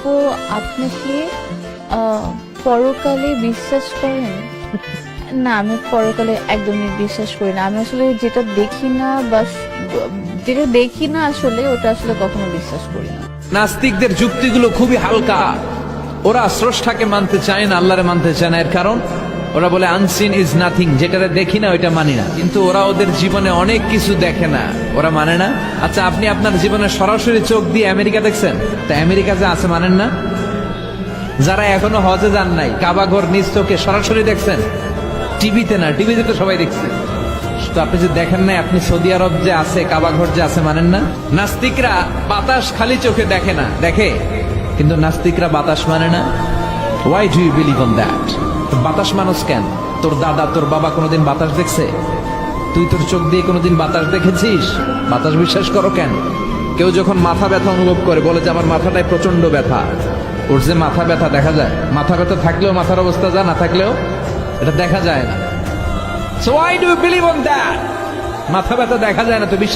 আপু আপনি কি পরকালে বিশ্বাস করেন? না, আমি পরকালে একদমই বিশ্বাস করি না। আমি আসলে যেটা দেখি না বা, যেটা দেখি না আসলে, ওটা আসলে কখনো বিশ্বাস করি না। নাস্তিকদের যুক্তিগুলো খুবই হালকা। ওরা স্রষ্টাকে মানতে চায় না, আল্লাহরে মানতে চায় না। এর কারণ? ওরা বলে আনসিন ইজ নাথিং যেটা দেখি না, ওইটা মানি না। কিন্তু ওরা ওদের জীবনে অনেক কিছু দেখে না। ওরা মানে না? আচ্ছা আপনি আপনার জীবনে সরাসরি চোখ দিয়ে আমেরিকা দেখছেন? তা আমেরিকা যে আছে মানেন না? যারা এখনও হজে যান নাই কাবাঘর নিজ চোখে সরাসরি দেখছেন? টিভিতে না, টিভিতে তো সবাই দেখছে। তো আপনি যে দেখেন নাই, আপনি সৌদি আরব যে আছে কাবাঘর যে আছে, মানেন না? নাস্তিকরা বাতাস খালি চোখে দেখে না। দেখে? কিন্তু নাস্তিকরা বাতাস মানে না? Why do you believe on that বাতাস মানুষ কেন? তোর দাদা, তোর বাবা কোনোদিন বাতাস দেখছে? তুই তোর চোখ দিয়ে কোনোদিন বাতাস দেখেছিস? বাতাস বিশ্বাস করো কেন? কেউ যখন মাথা ব্যথা অনুভব করে, বলে যে আমার মাথাটায় প্রচণ্ড ব্যথা। ওর যে মাথা ব্যথা দেখা যায়। মাথা ব্যথা থাকলেও মাথার অবস্থা যা, না থাকলেও এটা দেখা যায় না। মাথা ব্যথা দেখা যায় না, তো